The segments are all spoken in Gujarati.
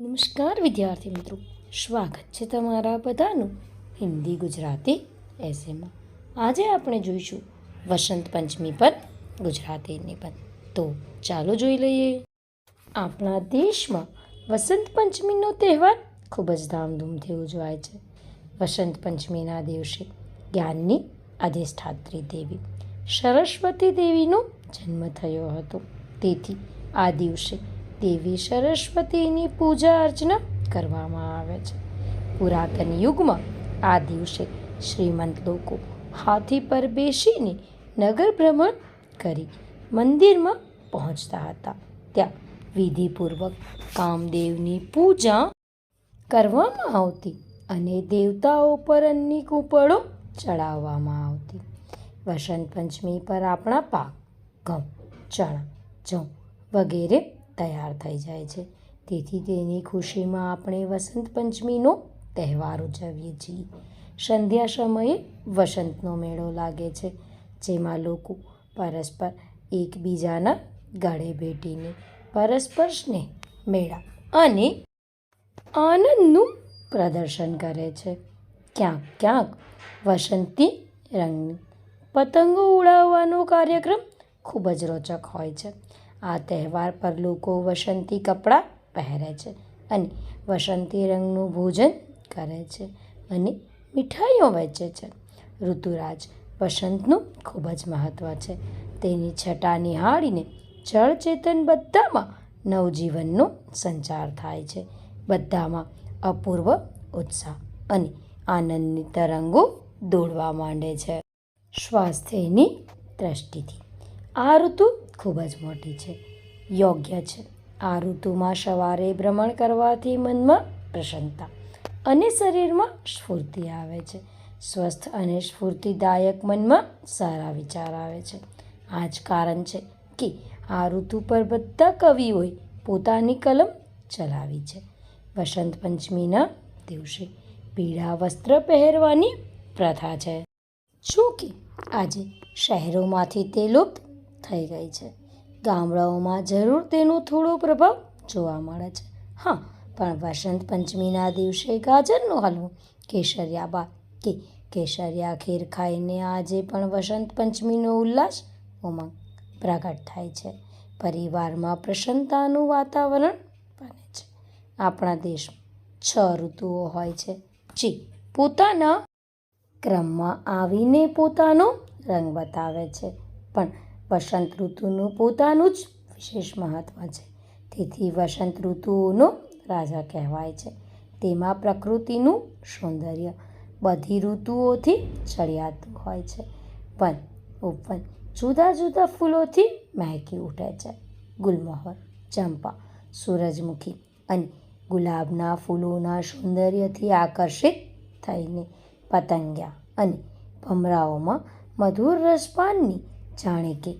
નમસ્કાર, વિદ્યાર્થી મિત્રો. સ્વાગત છે તમારા બધાનું હિન્દી ગુજરાતી એસેમાં આજે આપણે જોઈશું વસંત પંચમી પર ગુજરાતી નિબંધ. તો ચાલો જોઈ લઈએ. આપણા દેશમાં વસંત પંચમીનો તહેવાર ખૂબ જ ધામધૂમથી ઉજવાય છે. વસંત પંચમીના દિવસે જ્ઞાનની અધિષ્ઠાત્રી દેવી સરસ્વતી દેવીનો જન્મ થયો હતો. તેથી આ દિવસે દેવી સરસ્વતીની પૂજા અર્ચના કરવામાં આવે છે. પુરાતન યુગમાં આ દિવસે શ્રીમંત લોકો હાથી પર બેસીને નગર ભ્રમણ કરી મંદિરમાં પહોંચતા હતા. ત્યાં વિધિપૂર્વક કામદેવની પૂજા કરવામાં આવતી અને દેવતાઓ પર અન્ની કૂપળો ચડાવવામાં આવતી. વસંત પંચમી પર આપણા પાક, ઘઉં, ચણા જવ વગેરે તૈયાર થઈ જાય છે. તેથી તેની ખુશીમાં આપણે વસંત પંચમીનો તહેવાર ઉજવીએ છીએ. સંધ્યા સમયે વસંતનો મેળો લાગે છે, જેમાં લોકો પરસ્પર એકબીજાના ગળે ભેટીને પરસ્પર સ્નેહ મેળા અને આનંદનું પ્રદર્શન કરે છે. ક્યાંક ક્યાંક વસંતી રંગની પતંગો ઉડાવવાનો કાર્યક્રમ ખૂબ જ રોચક હોય છે. આ તહેવાર પર લોકો વસંતી કપડાં પહેરે છે અને વસંતી રંગનું ભોજન કરે છે અને મીઠાઈઓ વહેંચે છે. ઋતુરાજ વસંતનું ખૂબ જ મહત્ત્વ છે. તેની છટા નિહાળીને જળચેતન બધામાં નવજીવનનો સંચાર થાય છે. બધામાં અપૂર્વ ઉત્સાહ અને આનંદની તરંગો દોડવા માંડે છે. સ્વાસ્થ્યની દ્રષ્ટિથી આ ઋતુ ખૂબ જ મોટી છે, યોગ્ય છે. આ ઋતુમાં સવારે ભ્રમણ કરવાથી મનમાં પ્રસન્નતા અને શરીરમાં સ્ફૂર્તિ આવે છે. સ્વસ્થ અને સ્ફૂર્તિદાયક મનમાં સારા વિચાર આવે છે. આ જ કારણ છે કે આ ઋતુ પર બધા કવિઓએ પોતાની કલમ ચલાવી છે. વસંત પંચમીના દિવસે પીળા વસ્ત્ર પહેરવાની પ્રથા છે. જો કે આજે શહેરોમાંથી તે લુપ્ત થઈ ગઈ છે. ગામડાઓમાં જરૂર તેનો થોડો પ્રભાવ જોવા મળે છે. હા, પણ વસંત પંચમીના દિવસે ગાજરનો હલવો કેસરિયા બા કે કેસરિયા ખીર ખાઈને આજે પણ વસંત પંચમીનો ઉલ્લાસ ઉમંગ પ્રગટ થાય છે. પરિવારમાં પ્રસન્નતાનું વાતાવરણ બને છે. આપણા દેશમાં છ ઋતુઓ હોય છે. જે પોતાના ક્રમમાં આવીને પોતાનો રંગ બતાવે છે. પણ વસંત ઋતુનું પોતાનું જ વિશેષ મહત્ત્વ છે. તેથી વસંત ઋતુઓનો રાજા કહેવાય છે. તેમાં પ્રકૃતિનું સૌંદર્ય બધી ઋતુઓથી ચડિયાતું હોય છે. વન, ઉપવન, જુદા જુદા ફૂલોથી મહેકી ઉઠે છે. ગુલમોહર, ચંપા, સૂરજમુખી અને ગુલાબના ફૂલોના સૌંદર્યથી આકર્ષિત થઈને પતંગિયા અને ભમરાઓમાં મધુર રસપાનની જાણે કે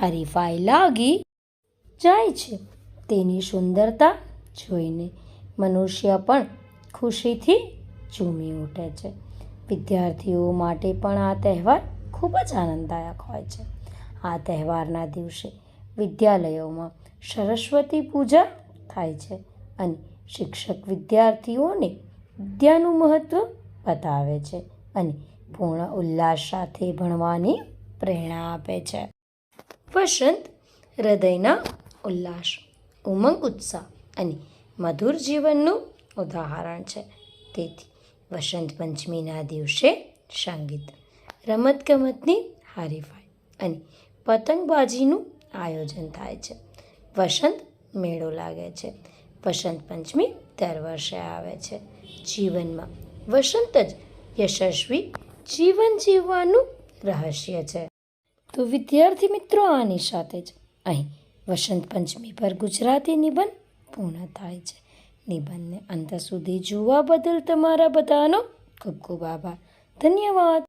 હરીફાઈ લાગી જાય છે. તેની સુંદરતા જોઈને મનુષ્ય પણ ખુશીથી ઝૂમી ઉઠે છે. વિદ્યાર્થીઓ માટે પણ આ તહેવાર ખૂબ જ આનંદદાયક હોય છે. આ તહેવારના દિવસે વિદ્યાલયોમાં સરસ્વતી પૂજા થાય છે અને શિક્ષક વિદ્યાર્થીઓને વિદ્યાનું મહત્ત્વ બતાવે છે અને પૂર્ણ ઉલ્લાસ સાથે ભણવાની પ્રેરણા આપે છે. વસંત, હૃદયના ઉલ્લાસ, ઉમંગ, ઉત્સાહ અને મધુર જીવનનું ઉદાહરણ છે. તેથી વસંત પંચમીના દિવસે સંગીત, રમતગમતની હરીફાઈ અને પતંગબાજીનું આયોજન થાય છે. વસંત મેળો લાગે છે. વસંત પંચમી દર વર્ષે આવે છે. જીવનમાં વસંત જ યશસ્વી જીવન જીવવાનું રહસ્ય છે. તો વિદ્યાર્થી મિત્રો, આની સાથે જ અહીં વસંત પંચમી પર ગુજરાતી નિબંધ પૂર્ણ થાય છે. નિબંધને અંત સુધી જોવા બદલ તમારા બધાનો ખૂબ ખૂબ આભાર. ધન્યવાદ.